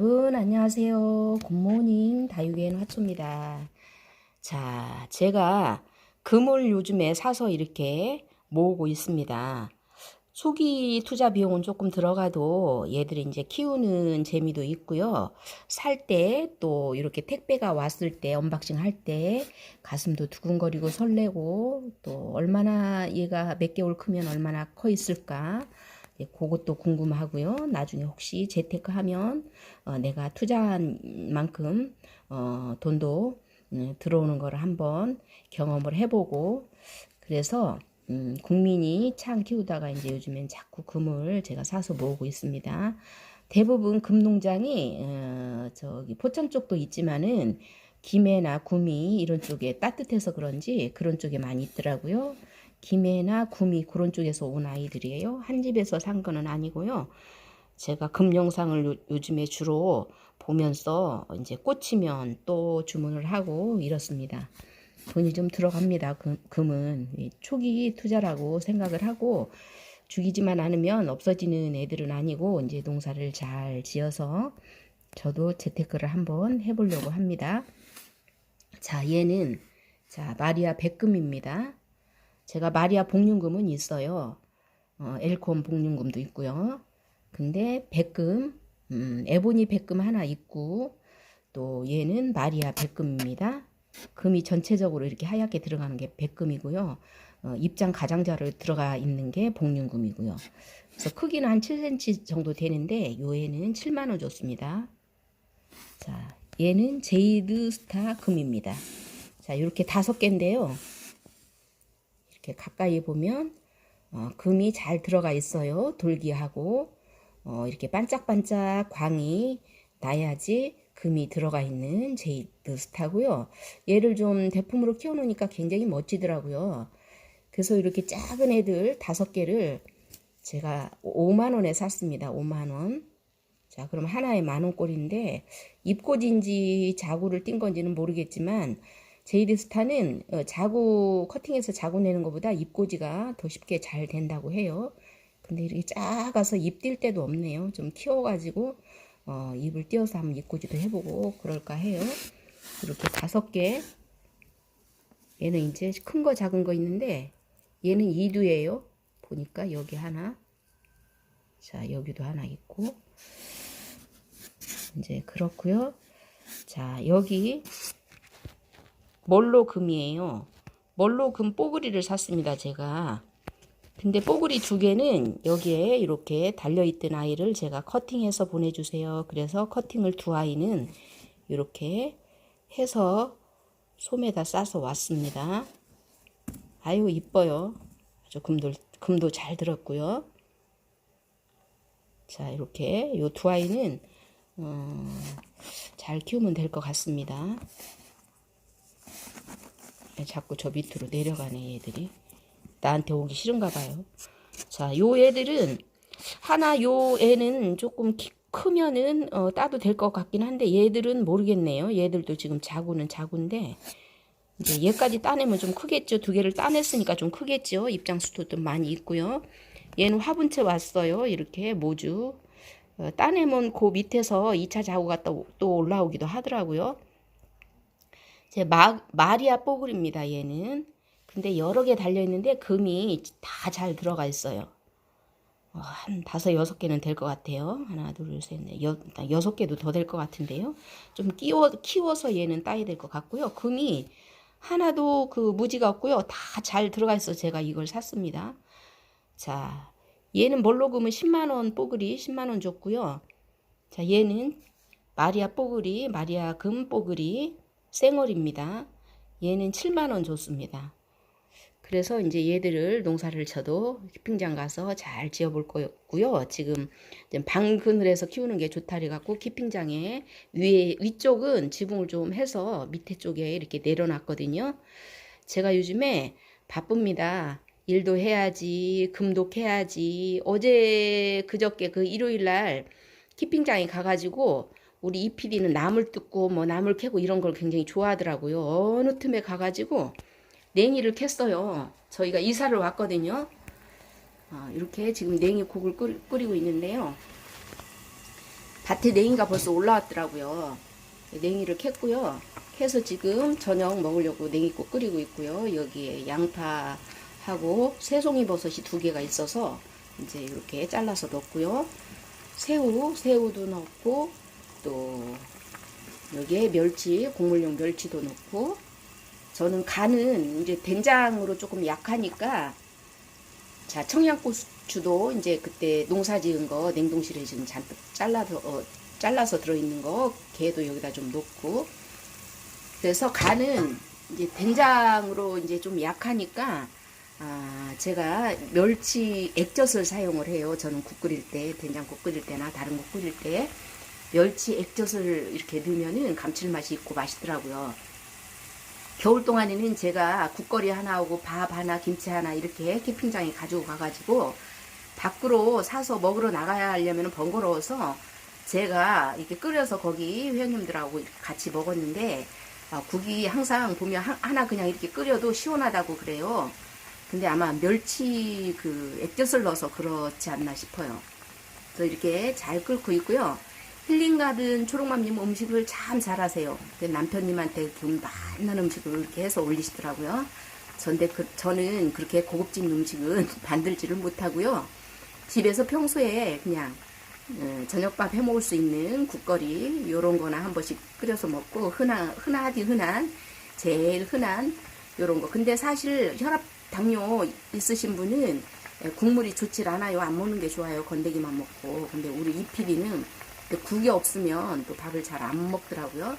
여러분 안녕하세요. 굿모닝 다육이엔 화초입니다. 자, 제가 금을 요즘에 사서 이렇게 모으고 있습니다. 초기 투자 비용은 조금 들어가도 얘들이 이제 키우는 재미도 있고요. 살 때 또 이렇게 택배가 왔을 때 언박싱 할 때 가슴도 두근거리고 설레고 또 얼마나 얘가 몇 개월 크면 얼마나 커 있을까 예, 그것도 궁금하고요. 나중에 혹시 재테크하면 어, 내가 투자한 만큼 어, 돈도 음, 들어오는 거를 한번 경험을 해보고 그래서 음, 국민이 창 키우다가 이제 요즘엔 자꾸 금을 제가 사서 모으고 있습니다. 대부분 금농장이 어, 저기 포천 쪽도 있지만은 김해나 구미 이런 쪽에 따뜻해서 그런지 그런 쪽에 많이 있더라고요. 김해나 구미 그런 쪽에서 온 아이들이에요. 한 집에서 산 거는 아니고요. 제가 금 영상을 요, 요즘에 주로 보면서 이제 꽂히면 또 주문을 하고 이렇습니다. 돈이 좀 들어갑니다. 금, 금은 초기 투자라고 생각을 하고 죽이지만 않으면 없어지는 애들은 아니고 이제 농사를 잘 지어서 저도 재테크를 한번 해보려고 합니다. 자, 얘는 자 마리아 백금입니다. 제가 마리아 복륜금은 있어요. 어, 엘콘 복륜금도 있고요. 근데 백금, 음, 에보니 백금 하나 있고 또 얘는 마리아 백금입니다. 금이 전체적으로 이렇게 하얗게 들어가는 게 백금이고요. 어, 입장 가장자로 들어가 있는 게 복륜금이고요. 그래서 크기는 한 7cm 정도 되는데 요에는 7만 원 줬습니다. 자, 얘는 제이드 스타 금입니다. 자, 이렇게 다섯 개인데요. 이렇게 가까이 보면 어, 금이 잘 들어가 있어요. 돌기하고 어, 이렇게 반짝반짝 광이 나야지 금이 들어가 있는 제이드 스타고요. 얘를 좀 대품으로 키워놓으니까 굉장히 멋지더라고요. 그래서 이렇게 작은 애들 다섯 개를 제가 5만 원에 샀습니다. 5만 원. 자, 그럼 하나에 만 원꼴인데 입고진지 자구를 띈 건지는 모르겠지만 제이드 스타는 어, 자구 커팅해서 자구 내는 것보다 입고지가 더 쉽게 잘 된다고 해요. 근데 이렇게 작아서 입띌 때도 없네요. 좀 키워가지고 어, 입을 띄어서 한번 입고지도 해보고 그럴까 해요. 이렇게 다섯 개. 얘는 이제 큰 거 작은 거 있는데 얘는 이두예요. 보니까 여기 하나. 자 여기도 하나 있고 이제 그렇고요. 자 여기 멀로 금이에요. 멀로 금 뽀글이를 샀습니다. 제가. 근데 뽀글이 두 개는 여기에 이렇게 달려있던 아이를 제가 커팅해서 보내주세요. 그래서 커팅을 두 아이는 이렇게 해서 솜에다 싸서 왔습니다. 아유 이뻐요. 아주 금도, 금도 잘 들었고요. 자 이렇게 요 두 아이는 어, 잘 키우면 될 것 같습니다. 자꾸 저 밑으로 내려가네 얘들이. 나한테 오기 싫은가 봐요. 자, 요 애들은 하나 요 애는 조금 키, 크면은 어, 따도 될 것 같긴 한데 얘들은 모르겠네요. 얘들도 지금 자구는 자구인데 이제 얘까지 따내면 좀 크겠죠. 두 개를 따냈으니까 좀 크겠죠. 입장 수도 많이 있고요. 얘는 화분채 왔어요. 이렇게 모주. 어, 따내면 그 밑에서 2차 자구가 또, 또 올라오기도 하더라고요. 제 마, 마리아 뽀글입니다. 얘는. 근데 여러 개 달려 있는데 금이 다 잘 들어가 있어요. 어, 한 다섯 여섯 개는 될 것 같아요. 하나, 둘, 셋, 넷, 여, 여섯 개도 더 될 것 같은데요. 좀 끼워 키워서 얘는 따야 될 것 같고요. 금이 하나도 그 무지가 없고요. 다 잘 들어가 있어. 제가 이걸 샀습니다. 자, 얘는 몰로금은 10만 원 뽀글이 10만 원 줬고요. 자, 얘는 마리아 뽀글이 마리아 금 뽀글이 생얼입니다. 얘는 7만 원 줬습니다. 그래서 이제 얘들을 농사를 쳐도 키핑장 가서 잘 지어볼 거고요. 지금 방 그늘에서 키우는 게 좋다리 갖고 키핑장에 위에 위쪽은 지붕을 좀 해서 밑에 쪽에 이렇게 내려놨거든요. 제가 요즘에 바쁩니다. 일도 해야지, 금도 해야지. 어제 그저께 그 일요일 날 키핑장에 가가지고 우리 이PD는 나물 뜯고 뭐 나물 캐고 이런 걸 굉장히 좋아하더라고요. 어느 틈에 가가지고 냉이를 캤어요. 저희가 이사를 왔거든요. 아, 이렇게 지금 냉이 국을 끓, 끓이고 있는데요. 밭에 냉이가 벌써 올라왔더라고요. 냉이를 캤고요. 캐서 지금 저녁 먹으려고 냉이국 끓이고 있고요. 여기에 양파하고 새송이 버섯이 두 개가 있어서 이제 이렇게 잘라서 넣고요. 새우, 새우도 넣고 또 여기에 멸치, 곡물용 멸치도 넣고. 저는 간은 이제 된장으로 조금 약하니까 자 청양고추도 이제 그때 농사 지은 거 냉동실에 지금 잔뜩 잘라서 어, 잘라서 들어있는 거 걔도 여기다 좀 넣고. 그래서 간은 이제 된장으로 이제 좀 약하니까 아 제가 멸치 액젓을 사용을 해요. 저는 국 끓일 때 된장국 끓일 때나 다른 국 끓일 때 멸치 액젓을 이렇게 넣으면은 감칠맛이 있고 맛있더라고요. 겨울 동안에는 제가 국거리 하나 하고 밥 하나 김치 하나 이렇게 캠핑장에 가지고 가가지고 밖으로 사서 먹으러 나가야 하려면 번거로워서 제가 이렇게 끓여서 거기 회원님들하고 같이 먹었는데 아, 국이 항상 보면 하- 하나 그냥 이렇게 끓여도 시원하다고 그래요. 근데 아마 멸치 그 액젓을 넣어서 그렇지 않나 싶어요. 그래서 이렇게 잘 끓고 있고요. 힐링가든 초록맘님 음식을 참 잘하세요. 근데 남편님한테 좀 맛난 음식을 해서 올리시더라고요. 전데 그, 저는 그렇게 고급진 음식은 만들지를 못하고요. 집에서 평소에 그냥 어, 저녁밥 해 먹을 수 있는 국거리 요런 거나 한 번씩 끓여서 먹고 흔하, 흔하디 흔한 제일 흔한 요런 거. 근데 사실 혈압 당뇨 있으신 분은 예, 국물이 좋질 않아요. 안 먹는 게 좋아요. 건더기만 먹고. 근데 우리 이피디는 국이 없으면 또 밥을 잘 안 먹더라고요.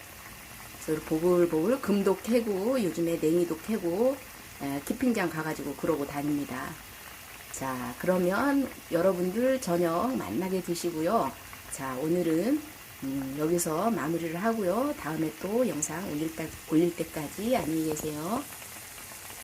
그래서 보글보글 금도 캐고 요즘에 냉이도 캐고 에, 키핑장 가가지고 그러고 다닙니다. 자 그러면 여러분들 저녁 만나게 드시고요. 자 오늘은 음, 여기서 마무리를 하고요. 다음에 또 영상 올릴, 때, 올릴 때까지 안녕히 계세요.